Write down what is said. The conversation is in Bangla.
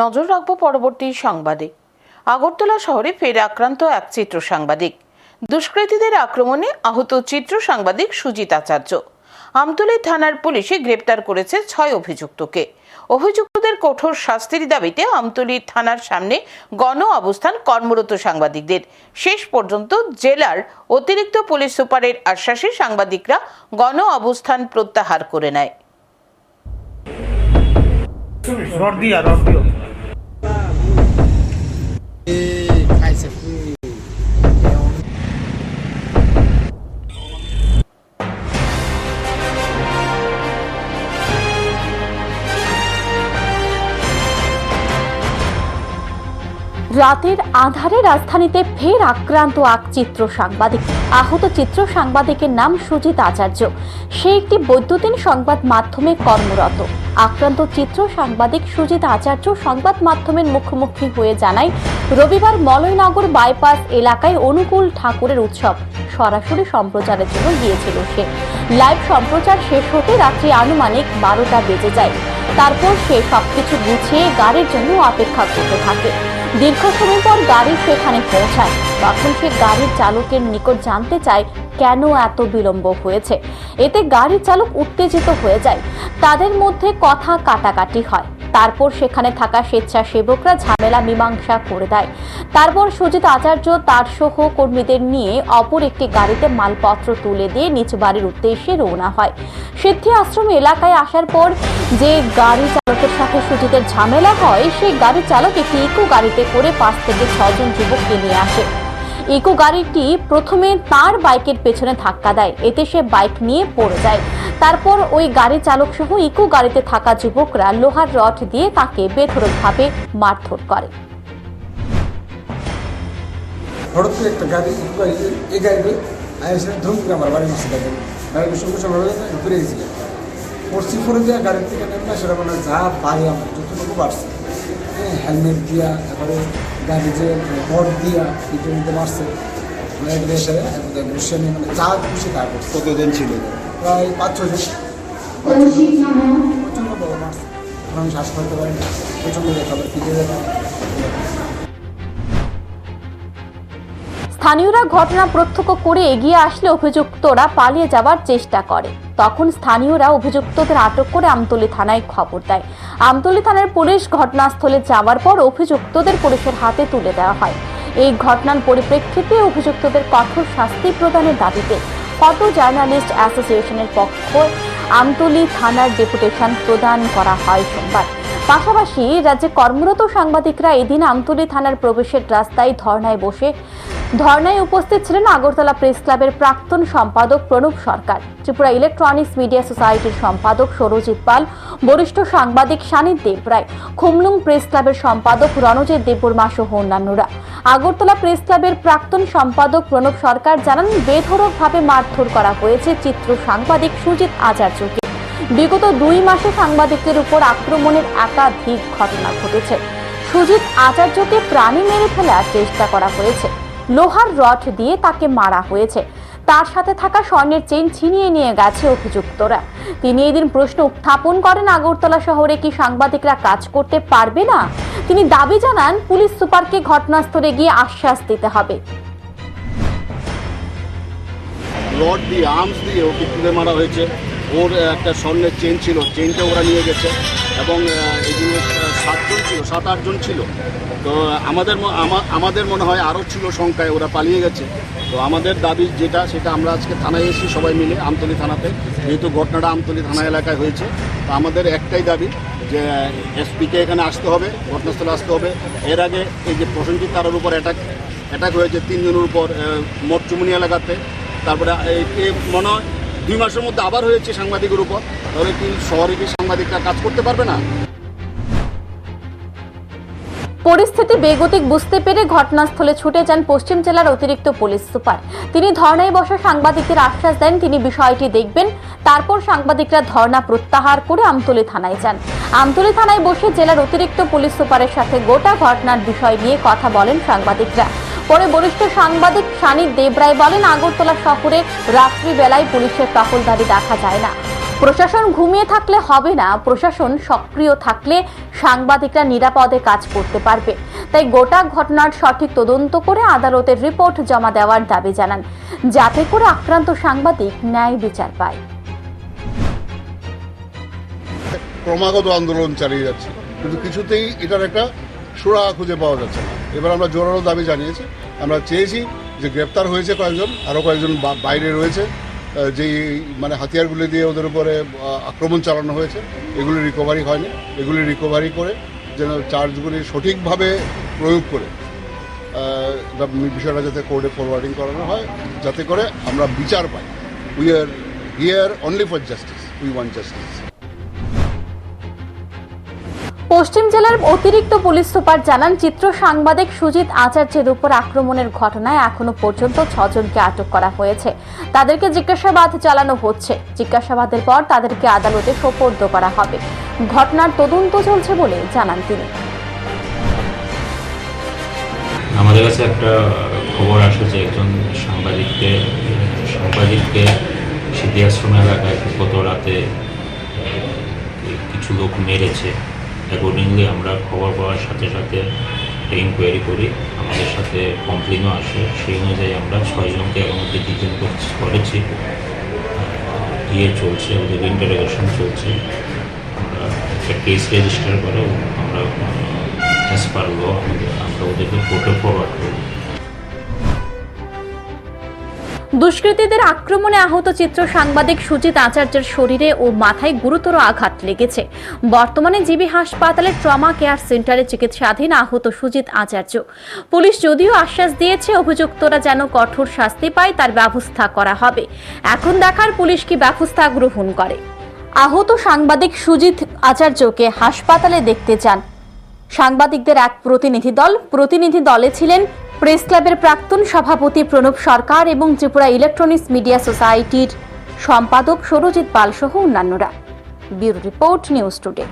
নজর রাখব পরবর্তী সংবাদে আগরতলা শহরে ফের আক্রান্ত এক চিত্র সাংবাদিক। দুষ্কৃতীদের আক্রমণে আহত চিত্র সাংবাদিক সুজিত আচার্য। আমতলী থানার পুলিশে গ্রেপ্তার করেছে ছয় অভিযুক্তকে। অভিযুক্তদের কঠোর শাস্তির দাবিতে আমতলী থানার সামনে গণ অবস্থান কর্মরত সাংবাদিকদের। শেষ পর্যন্ত জেলার অতিরিক্ত পুলিশ সুপারের আশ্বাসে সাংবাদিকরা গণ অবস্থান প্রত্যাহার করে নেয়। রাতের আধারে রাজধানীতে ফের আক্রান্ত এক চিত্র সাংবাদিক। আহত চিত্র সাংবাদিকের নাম সুজিত আচার্য। সে একটি বৈদ্যুতিন সংবাদ মাধ্যমে কর্মরত। আক্রান্ত চিত্র সাংবাদিক সুজিত আচার্য সংবাদ মাধ্যমের মুখোমুখি হয়ে জানায়, রবিবার মলয়নগর বাইপাস এলাকায় অনুকূল ঠাকুরের উৎসব। সরাসরি সম্প্রচারের জন্য গিয়েছিল সে। লাইভ সম্প্রচার শেষ হতে রাত্রি আনুমানিক বারোটা বেজে যায়। তারপর সে সবকিছু গুছিয়ে গাড়ির জন্য অপেক্ষা করতে থাকে। দীর্ঘ সময় পর গাড়ি সেখানে পৌঁছায়। তখন সে গাড়ির চালকের নিকট জানতে চায়, কেন এত বিলম্ব হয়েছে? এতে গাড়ির চালক উত্তেজিত হয়ে যায়। তাদের মধ্যে কথা কাটাকাটি হয়। তারপর সেখানে থাকা স্বেচ্ছাসেবকরা ঝামেলা, মীমাংসা করে দেয়। তারপর সুজিত আচার্য, তার সহ কর্মীদের নিয়ে অপর একটি গাড়িতে মালপত্র তুলে দিয়ে নিজ বাড়ির উদ্দেশ্যে রওনা হয়। সিদ্ধি আশ্রম এলাকায় আসার পর যে গাড়ি চালকের সাথে সুজিতের ঝামেলা হয়, সেই গাড়ি চালক একটি ইকো গাড়িতে করে পাঁচ থেকে ছজন যুবককে নিয়ে আসে। ইকো গাড়িটি প্রথমে তার বাইকের পেছনে ধাক্কা দেয়, এতে সে বাইক নিয়ে পড়ে যায়। তারপর ওই গাড়ি চালক সহ ইকো গাড়িতে থাকা যুবকরা লোহার রড দিয়ে তাকে বেধরকভাবে মারধর করে। হঠাৎ একটা গাড়ি গাড়ি এই করে আমার বাড়ির গাড়ি গাড়ির সঙ্গে সঙ্গে ঘুরে গেছিল পড়ছি পরে দেওয়া গাড়ির থেকে নেমে সেটা মানে যা পাই আমার যতটুকু পারছে। হ্যাঁ হেলমেট দিয়া তারপরে গাড়ি যে বট দিয়া পিঠে নিতে মারছে মানে এসে বসে নিয়ে মানে যা খুশি তা করছে। কতজন ছিল? প্রায় পাঁচ ছজন প্রচণ্ড বড় মারছে এখন আমি শ্বাস করতে পারি না। প্রচণ্ড দেখা পিঠে দেখা স্থানীয়রা ঘটনা প্রত্যক্ষ করে এগিয়ে আসলে অভিযুক্তরা পালিয়ে যাওয়ার চেষ্টা করে। তখন স্থানীয়রা অভিযুক্তদের আটক করে আমতলি থানায় খবর দেয়। আমতলি থানার পুলিশ ঘটনাস্থলে যাওয়ার পর অভিযুক্তদের পুলিশের হাতে তুলে দেওয়া হয়। এই ঘটনার পরিপ্রেক্ষিতে অভিযুক্তদের কঠোর শাস্তি প্রদানের দাবিতে ফটো জার্নালিস্ট অ্যাসোসিয়েশনের পক্ষ আমতলি থানার ডেপুটেশন প্রদান করা হয় সোমবার। পাশাপাশি রাজ্যে কর্মরত সাংবাদিকরা এদিন আমতলি থানার প্রবেশের রাস্তায় ধর্নায় বসে ধর্নায় উপস্থিত ছিলেন আগরতলা প্রেস ক্লাবের প্রাক্তন সম্পাদক প্রণব সরকার, ত্রিপুরা ইলেকট্রনিক্স মিডিয়া সোসাইটির সম্পাদক সরজিৎ পাল, বরিষ্ঠ সাংবাদিক সানিদ দেব রায় খুমলুং প্রেস ক্লাবের সম্পাদক রণজিৎ দেববর্মা সহ অন্যান্যরা। আগরতলা প্রেস ক্লাবের প্রাক্তন সম্পাদক প্রণব সরকার জানান, বেধড়কভাবে মারধর করা হয়েছে চিত্র সাংবাদিক সুজিত আচার্যকে। বিগত দুই মাসে সাংবাদিকদের উপর আক্রমণের একাধিক ঘটনা ঘটেছে। সুজিত আচার্যকে প্রাণী মেরে ফেলার চেষ্টা করা হয়েছে। লোহার রড দিয়ে তাকে মারা হয়েছে। তার সাথে থাকা স্বর্ণের চেইন ছিনিয়ে নিয়ে গেছে অভিযুক্তরা। তিনি এদিন প্রশ্ন উত্থাপন করেন, আগরতলা শহরে কি সাংবাদিকরা কাজ করতে পারবে না? তিনি দাবি জানান, পুলিশ সুপারকে ঘটনাস্থলে গিয়ে আশ্বাস দিতে হবে। রড দিয়ে আর্মস দিয়ে ওকে তুলে মারা হয়েছে। ওর একটা স্বর্ণের চেন ছিল। চেনটা ওরা নিয়ে গেছে এবং এগুলো সাতজন ছিল, সাত আটজন ছিল। তো, আমাদের আমাদের মনে হয় আরও ছিল সংখ্যায়, ওরা পালিয়ে গেছে। তো আমাদের দাবি যেটা, সেটা আমরা আজকে থানায় এসেছি সবাই মিলে, আমতলি থানাতে। যেহেতু ঘটনাটা আমতলি থানা এলাকায় হয়েছে, তো আমাদের একটাই দাবি যে, এসপিকে এখানে আসতে হবে, ঘটনাস্থলে আসতে হবে। এর আগে এই যে প্রসেনজিৎ তারের উপর অ্যাটাক অ্যাটাক হয়েছে তিনজনের উপর মোটচুমনি এলাকাতে। তারপরে মনে হয় দুই মাসের মধ্যে আবার হয়েছে সাংবাদিকের উপর। তাহলে কি শহরে কি সাংবাদিকরা কাজ করতে পারবে না? পরিস্থিতি বেগতিক বুঝতে পেরে ঘটনাস্থলে ছুটে যান পশ্চিম জেলার অতিরিক্ত পুলিশ সুপার। তিনি ধর্নায় বসা সাংবাদিকদের আশ্বাস দেন, তিনি বিষয়টি দেখবেন। তারপর সাংবাদিকরা ধর্না প্রত্যাহার করে আমতলী থানায় যান। আমতলী থানায় বসে জেলার অতিরিক্ত পুলিশ সুপারের সাথে গোটা ঘটনার বিষয় নিয়ে কথা বলেন সাংবাদিকরা। পরে বরিষ্ঠ সাংবাদিক সানি দেবরায় বলেন, আগরতলা শহরে রাত্রিবেলায় পুলিশের টহলদারি দেখা যায় না। প্রশাসন ঘুমিয়ে থাকলে হবে না। প্রশাসন সক্রিয় থাকলে সাংবাদিকরা নিরাপদে কাজ করতে পারবে। তাই গোটা ঘটনার সঠিক তদন্ত করে আদালতের রিপোর্ট জমা দেওয়ার দাবি জানান। যাতে করে আক্রান্ত সাংবাদিক ন্যায় বিচার পায়। ক্রমাগত আন্দোলন চালিয়ে যাচ্ছে। কিন্তু কিছুতেই এটার একটা সুরা খুঁজে পাওয়া যাচ্ছে না। এবার আমরা জোরালো দাবি জানিয়েছি। আমরা চেয়েছি যে গ্রেপ্তার হয়েছে কয়েকজন আরও কয়েকজন বাইরে রয়েছে যেই মানে হাতিয়ারগুলি দিয়ে ওদের উপরে আক্রমণ চালানো হয়েছে, এগুলি রিকভারি হয়নি। এগুলি রিকভারি করে যেন চার্জগুলি সঠিকভাবে প্রয়োগ করে বিষয়টা যাতে কোর্টে ফরওয়ার্ডিং করানো হয়, যাতে করে আমরা বিচার পাই। We are here only for justice we want justice পশ্চিম জেলার অতিরিক্ত পুলিশ সুপার জানান, চিত্র সাংবাদিক সুজিত আচার্যের উপর আক্রমণের ঘটনায় এখনও পর্যন্ত ছজনকে আটক করা হয়েছে। তাদেরকে জিজ্ঞাসাবাদ চালানো হচ্ছে। জিজ্ঞাসাবাদের পর তাদেরকে আদালতে সোপর্দ করা হবে। ঘটনার তদন্ত চলছে বলে জানান তিনি। আমাদের কাছে একটা খবর আসে যে একজন সাংবাদিককে সাংবাদিককে সিদ্ধি আশ্রম এলাকায় গত রাতে কিছু লোক মেরেছে। অ্যাকর্ডিংলি আমরা খবর পাওয়ার সাথে সাথে ইনকোয়ারি করি। আমাদের সাথে কমপ্লেনও আসে। সেই অনুযায়ী আমরা ছয়জনকে এখন অব্দি ডিটেন করেছি ইয়ে চলছে, ওদের ইন্টারোগেশন চলছে। আমরা একটা কেস রেজিস্টার করে আমরা অ্যাজ পার ল আমরা ওদেরকে কোর্টে ফরওয়ার্ড করব দুষ্কৃতীদের আক্রমণে আহত চিত্র সাংবাদিক সুজিত আচার্যের শরীরে ও মাথায় গুরুতর আঘাত লেগেছে। বর্তমানে জিবি হাসপাতালের ট্রমা কেয়ার সেন্টারে চিকিৎসাধীন আহত সুজিত আচার্য। পুলিশ যদিও আশ্বাস দিয়েছে, অভিযুক্তরা যেন কঠোর শাস্তি পায়, তার ব্যবস্থা করা হবে। এখন দেখার পুলিশ কি ব্যবস্থা গ্রহণ করে। আহত সাংবাদিক সুজিত আচার্যকে হাসপাতালে দেখতে যান সাংবাদিকদের এক প্রতিনিধি দল, প্রতিনিধি দলে ছিলেন প্রেস ক্লাবের প্রাক্তন সভাপতি প্রণব সরকার এবং ত্রিপুরা ইলেকট্রনিক্স মিডিয়া সোসাইটির সম্পাদক সরজিৎ পাল সহ অন্যান্যরা। Bureau report news today.